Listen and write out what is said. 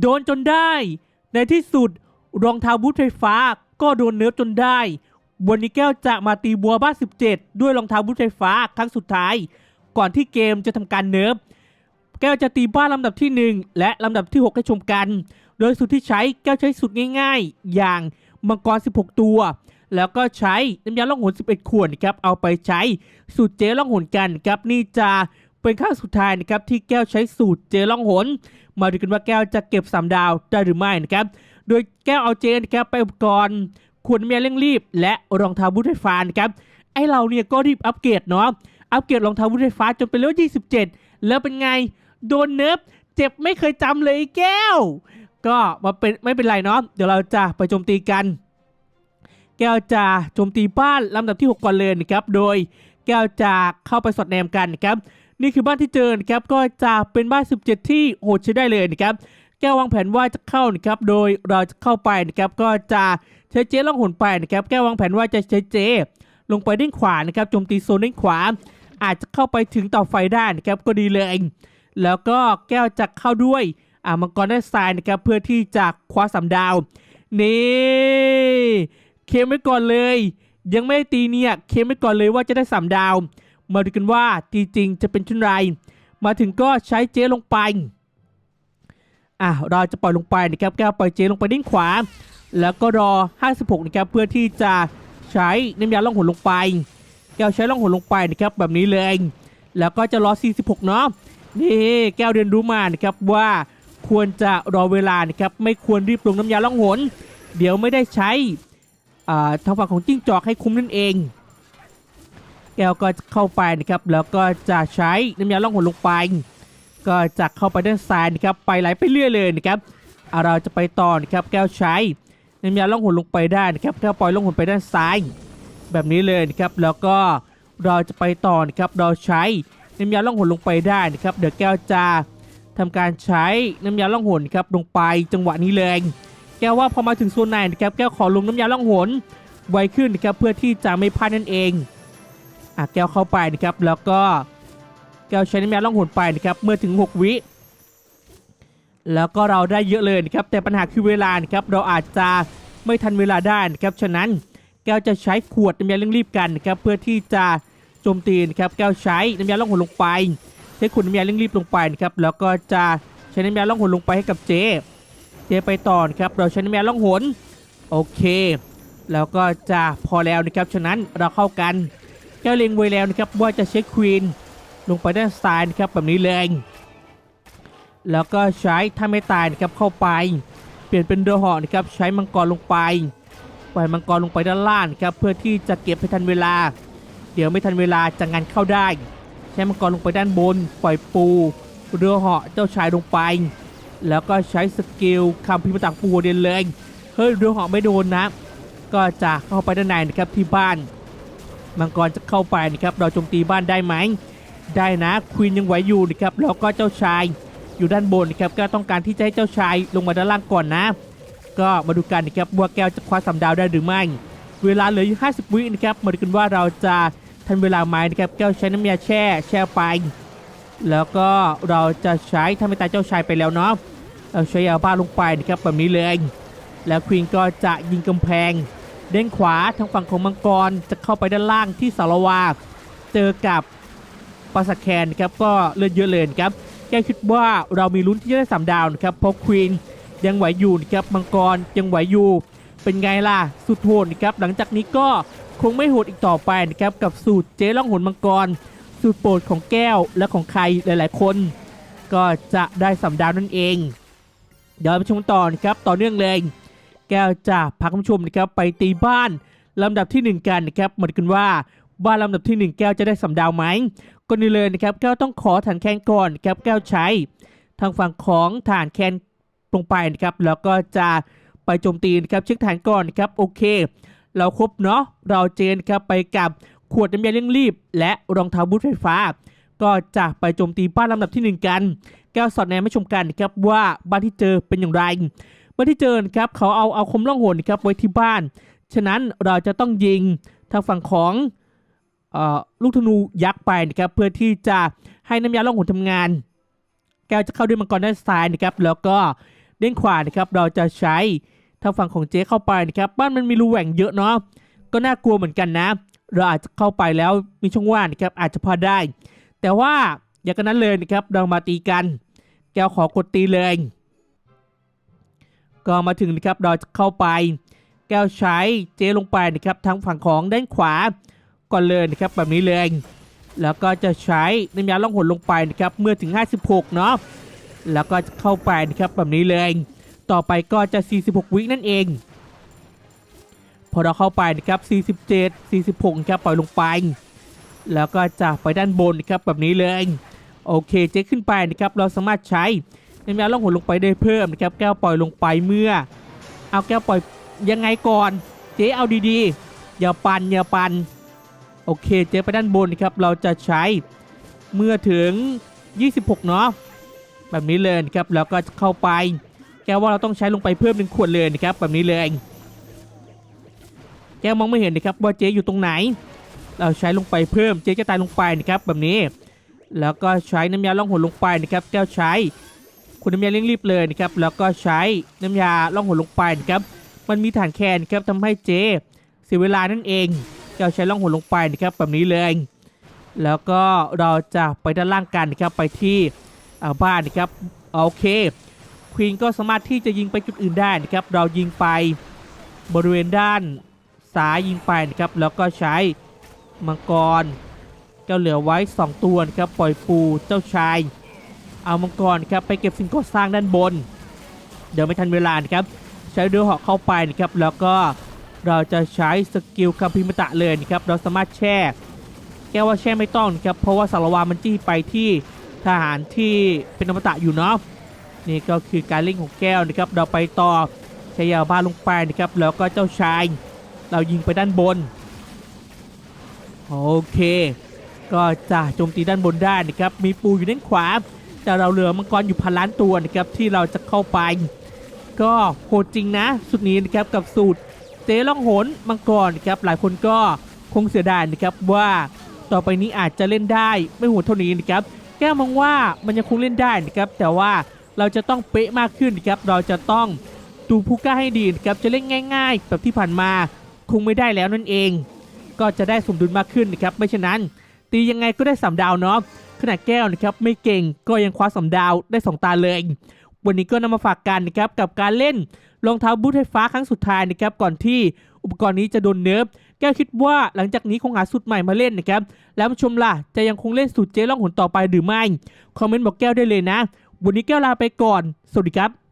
โดนจนได้ ในที่สุดรองเท้าบูทไฟฟ้าก็โดนเนิร์ฟจนได้วันนี้แก้วจะมาตีบัวบ้าน17 ด้วยรองเท้าบูทไฟฟ้าครั้งสุดท้าย ก่อนที่เกมจะทำการเนิร์ฟแก้วจะตีบ้านลำดับที่ 1 และลำดับที่ 6 ให้ชมกัน โดยสูตรที่ใช้แก้วใช้สูตรง่ายๆ อย่างมังกร 16 ตัว แล้วก็ใช้น้ำยาล่องหน 11 ขวดครับเอาไปใช้สูตรเจล่องหนกันครับนี่จะ เป็นครั้งสุดท้ายนะครับที่แก้วใช้สูตรเจล่องหน มาดูกันว่าแก้วจะเก็บ3ดาวได้หรือไม่นะครับโดยแก้วเอาเจนะครับไปอุปกรณ์ขวดน้ำยเร่งรีบ และรองเท้าบูทไฟฟ้านะครับไอเราเนี่ยก็รีบอัปเกรดเนาะอัปเกรดรองเท้าบูทไฟฟ้าจนเป็นเลเวล27 แล้วเป็นไงโดนเนิร์ฟเจ็บไม่เคยจำเลยแก้ว ก็มาเป็นไม่เป็นไรเนาะเดี๋ยวเราจะไปโจมตีกัน แก้วจะโจมตีบ้านลำดับที่ 6 ก่อนเลยนะครับโดยแก้วจะเข้าไปสอดแนมกันนะครับ นี่คือบ้านที่เจอนะครับก็จะเป็นบ้าน 17 ที่โหดใช้ได้เลยนะครับแก้ววางแผนว่าจะเข้านะครับโดยเราจะเข้าไปนะครับก็จะใช้เจ๊ล่องหนไปนะครับแก้ววางแผนว่าจะใช้เจ ลงไปด้านขวานะครับโจมตีโซนด้านขวา อาจจะเข้าไปถึงเต่อไฟได้นะครับก็ดีเลยแล้วก็แก้วจะเข้าด้วยอ่ามังกรได้านซ้ายนะครับเพื่อที่จะคว้าสามดาวนี่เคมไว้ก่อนเลย ยังไม่ตีเนี่ยเคมไว้ก่อนเลยว่าจะได้สามดาว มาดูกันว่าจริงๆจะเป็นเช่นไร มาถึงก็ใช้เจลงไปอะเราจะปล่อยลงไปนะครับแก้วปล่อยเจลงไปด้านขวา แล้วก็รอ 56 นะครับ เพื่อที่จะใช้น้ำยาล่องหนลงไป แก้วใช้ล่องหนลงไปนะครับแบบนี้เลย แล้วก็จะรอ 46 เนาะนี่แก้วเรียนรู้มานะครับว่าควรจะรอเวลานะครับไม่ควรรีบลงน้ำยาล่องหน เดี๋ยวไม่ได้ใช้ทางฝั่งของจิ้งจอกให้คุ้มนั่นเอง แก้วก็เข้าไปนะครับ แล้วก็จะใช้น้ำยาล่องหนลงไป ก็จะเข้าไปด้านซ้ายนะครับ ไปไหลไปเรื่อยเลยนะครับอ่าเราจะไปต่อนะครับ แก้วใช้น้ำยาล่องหนลงไปได้นะครับ แก้วปล่อยล่องหนไปด้านซ้าย แบบนี้เลยนะครับ แล้วก็เราจะไปต่อนะครับ เราใช้น้ำยาล่องหนลงไปได้นะครับ เดี๋ยวแก้วจะทำการใช้น้ำยาล่องหนครับลงไปจังหวะนี้เลยแก้วว่าพอมาถึงโซนไหนนะครับแก้วขอลงน้ำยาล่องหนไวขึ้นนะครับเพื่อที่จะไม่พลาดนั่นเอง อะแก้วเข้าไปนะครับแล้วก็แก้วใช้น้ำยาล่องหนไปนะครับเมื่อถึง 6 วิแล้วก็เราได้เยอะเลยนะครับแต่ปัญหาคือเวลานะครับเราอาจจะไม่ทันเวลาได้นะครับฉะนั้นแก้วจะใช้ขวดน้ำยาเร่งรีบกันนะครับเพื่อที่จะโจมตีนะครับแก้วใช้น้ำยาล่องหนลงไปใช้ขวดน้ำยาเร่งรีบลงไปนะครับแล้วก็จะใช้น้ำยาล่องหนลงไปให้กับเจเจไปต่อนครับเราใช้น้ำยาล่องหนโอเค แล้วก็จะพอแล้วนะครับฉะนั้นเราเข้ากัน ก้วเล็งไว้แล้วนะครับว่าจะเช็คควีนลงไปด้านซ้ายนะครับแบบนี้เลยแล้วก็ใช้ถ้าไม่ตายนะครับเข้าไป เปลี่ยนเป็นเรือเหาะนะครับใช้มังกรลงไปปล่อยมังกรลงไปด้านล่างครับเพื่อที่จะเก็บให้ทันเวลา เดี๋ยวไม่ทันเวลาจะงานเข้าได้ ใช้มังกรลงไปด้านบน ปล่อยปู เรือเหาะเจ้าชายลงไป แล้วก็ใช้สกิลคำพิมพ์ต่างปูเดียนเลยเฮ้ยเรือเหาะไม่โดนนะ ก็จะเข้าไปด้านในนะครับที่บ้าน มังกรจะเข้าไปนะครับเราโจมตีบ้านได้ไหมได้นะควีนยังไหวอยู่นะครับแล้วก็เจ้าชายอยู่ด้านบนนะครับก็ต้องการที่จะให้เจ้าชายลงมาด้านล่างก่อนนะ ก็มาดูกันนะครับว่าแก้วจะคว้าสามดาวได้หรือไม่ เวลาเหลืออยู่50 วินะครับมาดูกันว่าเราจะทันเวลาไหมนะครับแก้วใช้น้ำยาแช่แช่ไป แล้วก็เราจะใช้ทำให้ตายเจ้าชายไปแล้วเนาะเราใช้ยาบ้าลงไปนะครับแบบนี้เลย แล้วควีนก็จะยิงกำแพง เด้งขวาทางฝั่งของมังกรจะเข้าไปด้านล่างที่สารวาเจอกับปราสแคนครับก็เลื่อดเยอะเลยครับแกคิดว่าเรามีลุ้นที่จะได้สามดาวนะครับเพราะควีนยังไหวอยู่นะครับมังกรยังไหวอยู่ เป็นไงล่ะสุดโหดนะครับหลังจากนี้ก็คงไม่โหดอีกต่อไปนะครับกับสูตรเจ๊ล่องหนมังกร สูตรโปรดของแก้วและของใครหลาย ๆ คน ก็จะได้สำดาวนั่นเอง เดี๋ยวไปชมต่อนะครับต่อเนื่องเลย แก้วจะพาคุณผู้ชมนะครับไปตีบ้านลำดับที่ 1 กันนะครับมาดูกันว่าบ้านลำดับที่ 1 แก้วจะได้สำดาวไหมก็นี่เลยนะครับแก้วต้องขอฐานแคนก่อนครับแก้วใช้ ทางฝั่งของฐานแคนลงไปนะครับแล้วก็จะไปโจมตีนะครับเช็คฐานก่อนนะครับโอเค เราครบเนาะเราเจนครับไปกับขวดน้ำยาเร่งรีบ และรองเท้าบูทไฟฟ้า ก็จะไปโจมตีบ้านลำดับที่หนึ่งกัน แก้วสอดแนมให้ชมกันนะครับว่าบ้านที่เจอเป็นอย่างไร บ้านที่เจอนครับเขาเอาเอาคมล่องหนนครับไว้ที่บ้าน ฉะนั้นเราจะต้องยิงทางฝั่งของอลูกธนูยักษ์ไปนะครับเพื่อที่จะให้น้ำยาล่องหนทำงาน แก้วจะเข้าด้วยมังกรด้านซ้ายนะครับแล้วก็ด้านขวานะครับเราจะใช้ทางฝั่งของเจ๊เข้าไปนะครับบ้านมันมีรูแหว่งเยอะเนาะก็น่ากลัวเหมือนกันนะ เราอาจจะเข้าไปแล้วมีช่องว่างนะครับอาจจะพลาดได้ แต่ว่าอย่างนั้นเลยนะครับเรามาตีกัน แก้วขอกดตีเลย ก็มาถึงนะครับเราเข้าไป แก้วใช้เจลงไปนะครับทางฝั่งของด้านขวาก่อนเลยนะครับแบบนี้เลยแล้วก็จะใช้น้ำยาล่องหนลงไปนะครับเมื่อถึง 56 เนาะแล้วก็จะเข้าไปนะครับแบบนี้เลย ต่อไปก็จะ 46 วินั่นเอง พอเราเข้าไปนะครับ 47 46ครับปล่อยลงไป แล้วก็จะไปด้านบนนะครับแบบนี้เลย โอเคเจ๊ขึ้นไปนะครับเราสามารถใช้ น้ำยาล่องหนลงไปได้เพิ่มนะครับแก้วปล่อยลงไปเมื่อ เอาแก้วปล่อยยังไงก่อนเจ๊เอาดีๆ อย่าปันอย่าปันโอเคเจ๊ไปด้านบนนะครับเราจะใช้เมื่อถึง 26 เนาะแบบนี้เลยครับแล้วก็เข้าไป แก้วว่าเราต้องใช้ลงไปเพิ่มหนึ่งขวดเลยนะครับแบบนี้เลยแก้วมองไม่เห็นนะครับว่าเจ๊อยู่ตรงไหน เราใช้ลงไปเพิ่มเจ๊จะตายลงไปนะครับแบบนี้ แล้วก็ใช้น้ำยาล่องหนลงไปนะครับแก้วใช้ คุณน้ำยาเร่งรีบเลยนะครับแล้วก็ใช้น้ำยาล่องหนลงไปนะครับมันมีฐานแคนครับทำให้เจเสียเวลานั่นเองแก้วใช้ล่องหนลงไปนะครับแบบนี้เลย แล้วก็เราจะไปด้านล่างกันนะครับไปที่บ้านนะครับโอเคควีนก็สามารถที่จะยิงไปจุดอื่นได้นะครับเรายิงไปบริเวณด้านซ้ายยิงไปนะครับแล้วก็ใช้มังกรเจ้าเหลือไว้ 2 ตัวนะครับปล่อยปูเจ้าชาย เอามังกรครับไปเก็บสิ่งก่อสร้างด้านบน เดี๋ยวไม่ทันเวลานะครับ ใช้เรือเหาะเข้าไปนะครับ แล้วก็เราจะใช้สกิลคัมพิมตะเลยนะครับ เราสามารถแช่ แก้ว่าแช่ไม่ต้องนะครับ เพราะว่าสารวามันจี้ไปที่ทหารที่เป็นอมตะอยู่เนาะ นี่ก็คือการเล่นของแก้วนะครับ เราไปต่อใช้ยาบ้าลงไปนะครับ แล้วก็เจ้าชาย เรายิงไปด้านบน โอเค ก็จะโจมตีด้านบนได้นะครับ มีปูอยู่ด้านขวา แต่เราเหลือมังกรอยู่พันล้านตัวนะครับที่เราจะเข้าไป ก็โหดจริงนะสุดนี้นะครับกับสูตรเจ๊ล่องหนมังกรนะครับหลายคนก็คงเสียดายนะครับว่าต่อไปนี้อาจจะเล่นได้ไม่โหดเท่านี้นะครับแก้วมองว่ามันยังคงเล่นได้นะครับแต่ว่าเราจะต้องเป๊ะมากขึ้นนะครับเราจะต้องดูผู้กล้าให้ดีนะครับจะเล่นง่าย ๆ แบบที่ผ่านมาคงไม่ได้แล้วนั่นเอง ก็จะได้สมดุลมากขึ้นนะครับไม่ฉะนั้น ตียังไงก็ได้สามดาวเนาะ ขนาดแก้วนะครับไม่เก่งก็ยังคว้าสามดาวได้สองตาเลย วันนี้ก็นำมาฝากกันนะครับกับการเล่นรองเท้าบูทไฟฟ้าครั้งสุดท้ายนะครับก่อนที่อุปกรณ์นี้จะโดนเนิร์ฟแก้วคิดว่าหลังจากนี้คงหาสูตรใหม่มาเล่นนะครับแล้วผู้ชมล่ะจะยังคงเล่นสูตรเจ๊ล่องหนต่อไปหรือไม่คอมเมนต์บอกแก้วได้เลยนะ วันนี้แก้วลาไปก่อน สวัสดีครับ